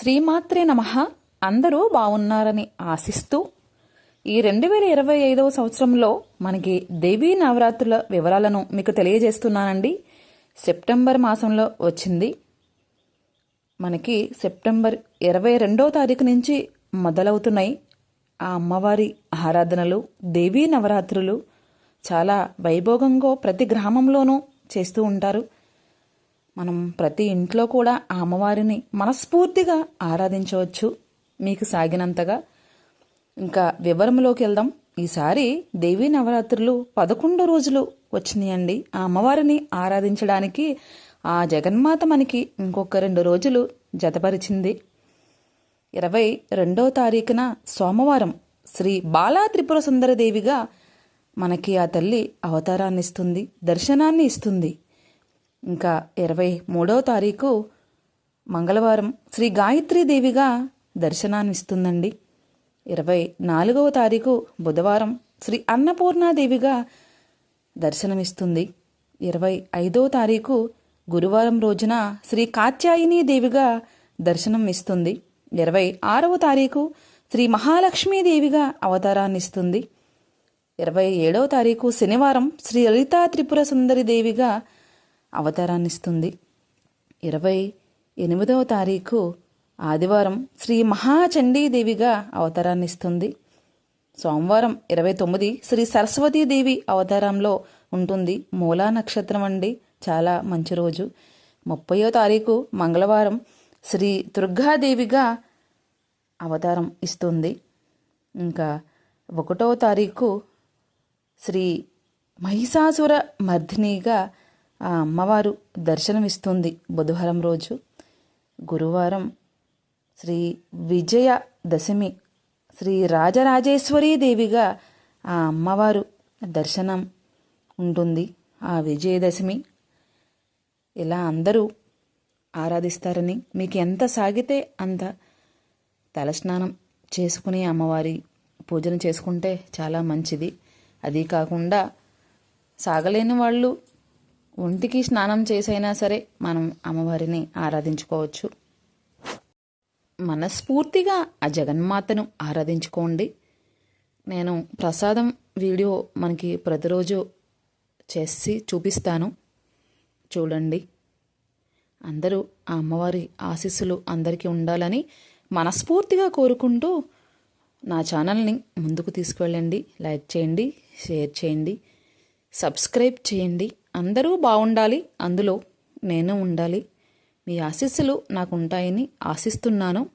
శ్రీమాత్రే నమ. అందరూ బాగున్నారని ఆశిస్తూ ఈ రెండు వేల ఇరవై ఐదవ సంవత్సరంలో మనకి దేవీ నవరాత్రుల వివరాలను మీకు తెలియజేస్తున్నానండి. సెప్టెంబర్ మాసంలో వచ్చింది. మనకి సెప్టెంబర్ ఇరవై రెండవ తారీఖు నుంచి మొదలవుతున్నాయి. ఆ అమ్మవారి ఆరాధనలు దేవీ నవరాత్రులు చాలా వైభోగంగా ప్రతి గ్రామంలోనూ చేస్తూ ఉంటారు. మనం ప్రతి ఇంట్లో కూడా ఆ అమ్మవారిని మనస్ఫూర్తిగా ఆరాధించవచ్చు. మీకు సాగినంతగా ఇంకా వివరంలోకి వెళ్దాం. ఈసారి దేవీ నవరాత్రులు పదకొండు రోజులు వచ్చినాయండి. ఆ అమ్మవారిని ఆరాధించడానికి ఆ జగన్మాత మనకి ఇంకొక రెండు రోజులు జతపరిచింది. ఇరవై రెండో తారీఖున సోమవారం శ్రీ బాలా త్రిపుర సుందరదేవిగా మనకి ఆ తల్లి అవతారాన్ని ఇస్తుంది దర్శనాన్ని ఇస్తుంది ఇంకా ఇరవై మూడవ తారీఖు మంగళవారం శ్రీ గాయత్రీదేవిగా దర్శనాన్ని ఇస్తుందండి ఇరవై నాలుగవ తారీఖు బుధవారం శ్రీ అన్నపూర్ణాదేవిగా దర్శనమిస్తుంది. ఇరవై ఐదవ తారీఖు గురువారం రోజున శ్రీ కాత్యాయిని దేవిగా దర్శనం ఇస్తుంది ఇరవై ఆరవ తారీఖు శ్రీ మహాలక్ష్మీదేవిగా అవతారాన్ని ఇస్తుంది ఇరవై ఏడవ తారీఖు శనివారం శ్రీ లలితా త్రిపుర సుందరి దేవిగా అవతారాన్నిస్తుంది. ఇరవై ఎనిమిదవ తారీఖు ఆదివారం శ్రీ మహాచండీదేవిగా అవతారాన్నిస్తుంది. సోమవారం ఇరవై తొమ్మిది శ్రీ సరస్వతీదేవి అవతారంలో ఉంటుంది. మూలా నక్షత్రం అండి. చాలా మంచి రోజు. ముప్పయో తారీఖు మంగళవారం శ్రీ దుర్గాదేవిగా అవతారం ఇస్తుంది. ఇంకా ఒకటో తారీఖు శ్రీ మహిషాసుర మర్ధినిగా ఆ అమ్మవారు దర్శనమిస్తుంది బుధవారం రోజు. గురువారం శ్రీ విజయ దశమి శ్రీ రాజరాజేశ్వరీ దేవిగా ఆ అమ్మవారు దర్శనం ఉంటుంది. ఆ విజయదశమి ఇలా అందరూ ఆరాధిస్తారని మీకు ఎంత సాగితే అంత తలస్నానం చేసుకుని అమ్మవారి పూజను చేసుకుంటే చాలా మంచిది. అది కాకుండా సాగలేని వాళ్ళు ఒంటికి స్నానం చేసైనా సరే మనం అమ్మవారిని ఆరాధించుకోవచ్చు. మనస్ఫూర్తిగా ఆ జగన్మాతను ఆరాధించుకోండి. నేను ప్రసాదం వీడియో మనకి ప్రతిరోజు చేసి చూపిస్తాను. చూడండి. అందరూ ఆ అమ్మవారి ఆశీస్సులు అందరికీ ఉండాలని మనస్ఫూర్తిగా కోరుకుంటూ నా ఛానల్ని ముందుకు తీసుకువెళ్ళండి. లైక్ చేయండి షేర్ చేయండి సబ్స్క్రైబ్ చేయండి. అందరూ బాగుండాలి అందులో నేను ఉండాలి. మీ ఆశీస్సులు నాకు ఉంటాయని ఆశిస్తున్నాను.